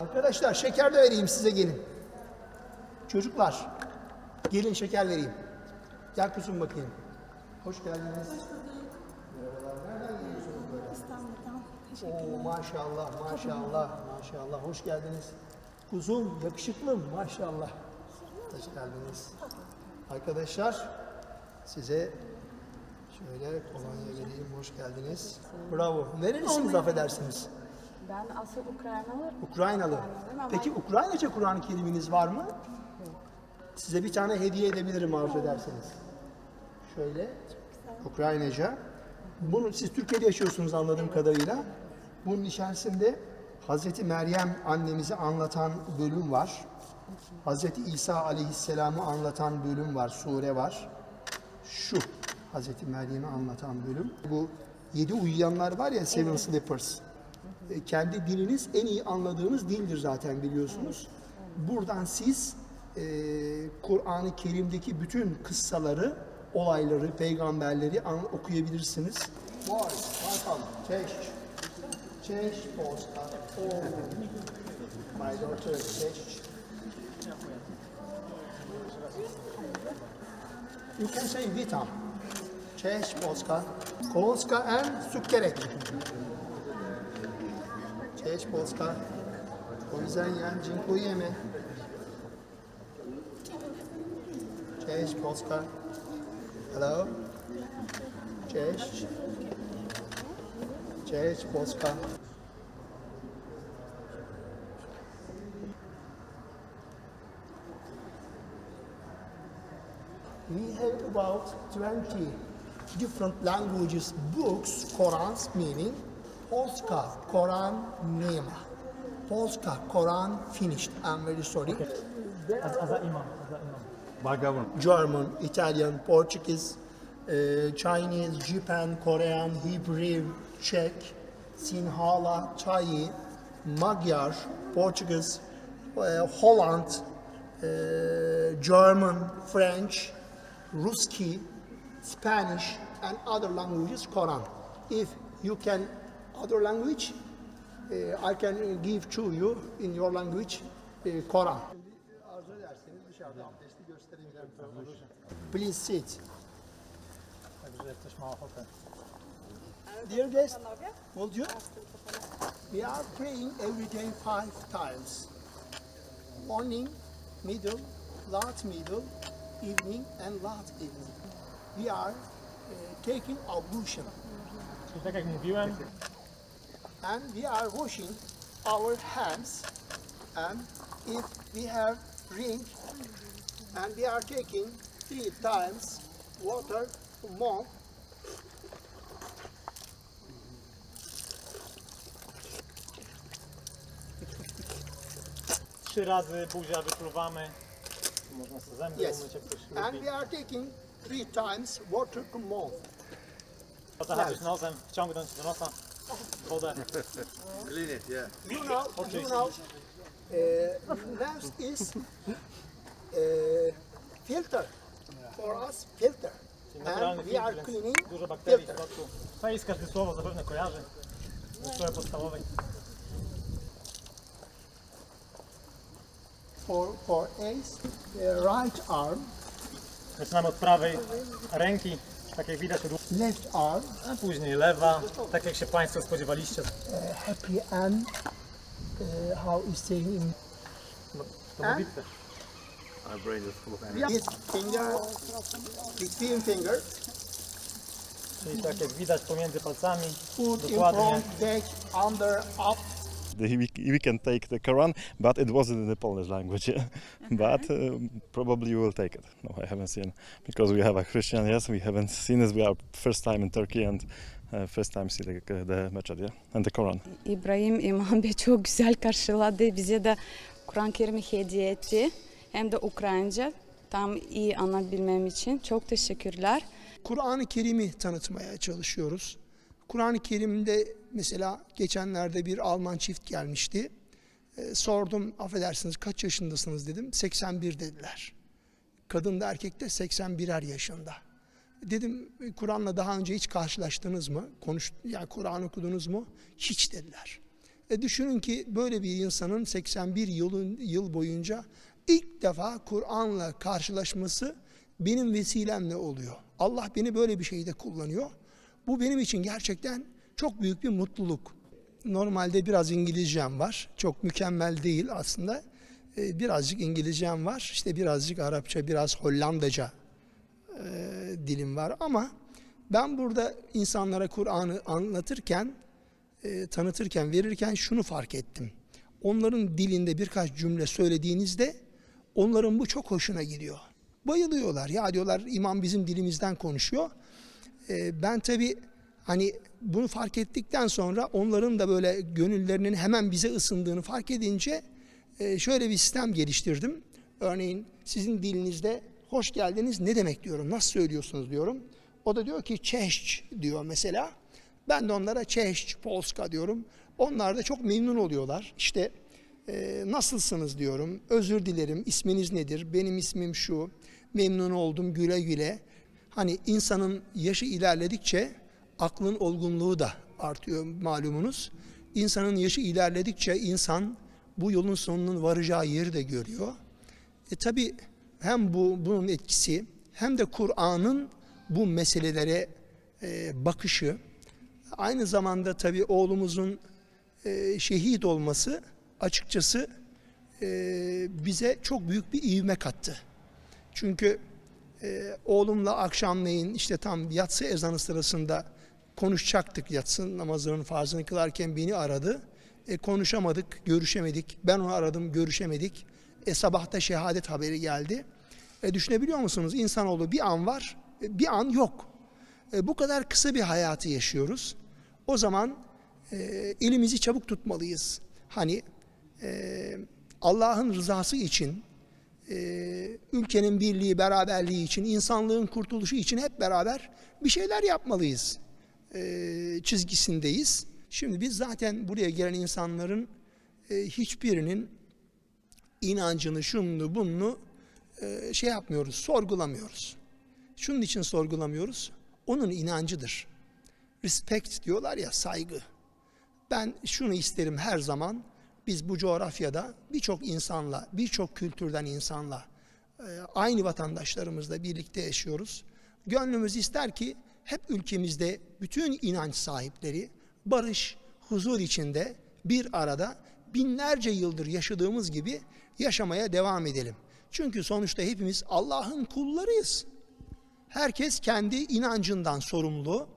Arkadaşlar şeker de vereyim size gelin. Çocuklar gelin şeker vereyim. Gel kuzum bakayım. Hoş geldiniz. Merhabalar. Nereden geliyorsunuz böyle? İstanbul'dan. Oo maşallah maşallah maşallah hoş geldiniz. Kuzum yakışıklım maşallah. Hoş geldiniz. Arkadaşlar size şöyle kolonya vereyim hoş geldiniz. Bravo. Nerelisiniz affedersiniz? Ben asıl Ukraynalı. Ukraynalı. Peki Ukraynaca Kur'an-ı Kerim'iniz var mı? Size bir tane hediye edebilirim arzu ederseniz. Şöyle. Ukraynaca. Bunu siz Türkiye'de yaşıyorsunuz anladığım kadarıyla. Bunun içerisinde Hazreti Meryem annemizi anlatan bölüm var. Hazreti İsa aleyhisselamı anlatan bölüm var, sure var. Şu Hazreti Meryem'i anlatan bölüm. Bu yedi uyuyanlar var ya Seven Sleepers. E, kendi diliniz en iyi anladığınız dildir zaten biliyorsunuz. Buradan siz e, Kur'an-ı Kerim'deki bütün kıssaları, olayları, peygamberleri an- okuyabilirsiniz. Var, bakalım. Polska. O, my daughter, cześć. You can say witam. Cześć Polska. Polska and cukierek. Cześć Polska. Dziękujemy. Cześć Polska. Hello. Cześć. Cześć Polska. We have about 20 different languages, books, Qurans meaning Polska, Quran name. Polska, Quran finished. I'm very sorry. As, as a imam. As a imam. Bhagavan. German, Italian, Portuguese, uh, Chinese, Japan, Korean, Hebrew, Czech, Sinhala, Thai, Magyar, Portuguese, uh, Holland, uh, German, French, Ruski, Spanish, and other languages Quran. If you can other language, uh, I can give to you in your language abdesti gösterebilirim. Please sit. Dear guest, would you? We are praying every day five times. Morning, middle, last middle, evening, and last evening. We are uh, taking ablution tak jak mówiłem, and we are washing our hands and if we have drink and we are taking three times water to mouth trzy razy buzia wypluwamy. Można sobie zęby yes. umyć, jak ktoś and lubi. we are taking three times water to mouth Zahaczyć nosem, wciągnąć do nosa wodę. Clean it, yeah. you know you know uh, next is uh, filter for us filter and we are filtr, cleaning dużo bakterii w filter środku. Fejs każde słowo zapewne kojarzy ze szkoły podstawowej. for for ace uh, right arm Zaczynamy od prawej ręki, tak jak widać, left arm a później lewa, tak jak się Państwo spodziewaliście. happy and uh, how is saying in To modlitwę. My brain is full of energy. this finger between finger Czyli tak jak widać pomiędzy palcami, put in dokładnie front back under up the, we, we can take the Quran, but it wasn't in the Polish language. Yeah? But um, probably you will take it. No, I haven't seen because we have a Christian. Yes, we haven't seen this. We are first time in Turkey and uh, first time see the, the Meched, yeah, and the Quran. İbrahim İmam Bey çok güzel karşıladı. Bize de Kur'an-ı Kerim'i hediye etti. Hem de Ukraynaca. Tam iyi anlayabilmem için. Çok teşekkürler. Kur'an-ı Kerim'i tanıtmaya çalışıyoruz. Kur'an-ı Kerim'de mesela geçenlerde bir Alman çift gelmişti. Ee, sordum affedersiniz kaç yaşındasınız dedim. 81 dediler. Kadın da erkek de 81'er yaşında. Dedim Kur'an'la daha önce hiç karşılaştınız mı? Konuş, yani Kur'an okudunuz mu? Hiç dediler. E düşünün ki böyle bir insanın 81 yılın, yıl boyunca ilk defa Kur'an'la karşılaşması benim vesilemle oluyor. Allah beni böyle bir şeyde kullanıyor. Bu benim için gerçekten çok büyük bir mutluluk. Normalde biraz İngilizcem var. Çok mükemmel değil aslında. E, birazcık İngilizcem var. İşte birazcık Arapça, biraz Hollandaca e, dilim var ama ben burada insanlara Kur'an'ı anlatırken, e, tanıtırken, verirken şunu fark ettim. Onların dilinde birkaç cümle söylediğinizde onların bu çok hoşuna gidiyor. Bayılıyorlar. Ya diyorlar imam bizim dilimizden konuşuyor. Ben tabi hani bunu fark ettikten sonra onların da böyle gönüllerinin hemen bize ısındığını fark edince şöyle bir sistem geliştirdim. Örneğin sizin dilinizde hoş geldiniz ne demek diyorum, nasıl söylüyorsunuz diyorum. O da diyor ki çeşç diyor mesela. Ben de onlara çeşç, polska diyorum. Onlar da çok memnun oluyorlar. İşte e, nasılsınız diyorum, özür dilerim, isminiz nedir, benim ismim şu, memnun oldum güle güle. Hani insanın yaşı ilerledikçe aklın olgunluğu da artıyor malumunuz. İnsanın yaşı ilerledikçe insan bu yolun sonunun varacağı yeri de görüyor. E tabi hem bu bunun etkisi hem de Kur'an'ın bu meselelere e, bakışı aynı zamanda tabi oğlumuzun e, şehit olması açıkçası e, bize çok büyük bir ivme kattı. Çünkü e, oğlumla akşamleyin işte tam yatsı ezanı sırasında konuşacaktık yatsı namazının farzını kılarken beni aradı. E, konuşamadık, görüşemedik. Ben onu aradım, görüşemedik. E, sabahta şehadet haberi geldi. E, düşünebiliyor musunuz? İnsanoğlu bir an var, e, bir an yok. E, bu kadar kısa bir hayatı yaşıyoruz. O zaman e, elimizi çabuk tutmalıyız. Hani e, Allah'ın rızası için, e, ülkenin birliği, beraberliği için, insanlığın kurtuluşu için hep beraber bir şeyler yapmalıyız e, çizgisindeyiz. Şimdi biz zaten buraya gelen insanların e, hiçbirinin inancını, şunu, bunu e, şey yapmıyoruz, sorgulamıyoruz. Şunun için sorgulamıyoruz. Onun inancıdır. Respect diyorlar ya, saygı. Ben şunu isterim her zaman. Biz bu coğrafyada birçok insanla, birçok kültürden insanla e, aynı vatandaşlarımızla birlikte yaşıyoruz. Gönlümüz ister ki hep ülkemizde bütün inanç sahipleri barış, huzur içinde bir arada binlerce yıldır yaşadığımız gibi yaşamaya devam edelim. Çünkü sonuçta hepimiz Allah'ın kullarıyız. Herkes kendi inancından sorumlu.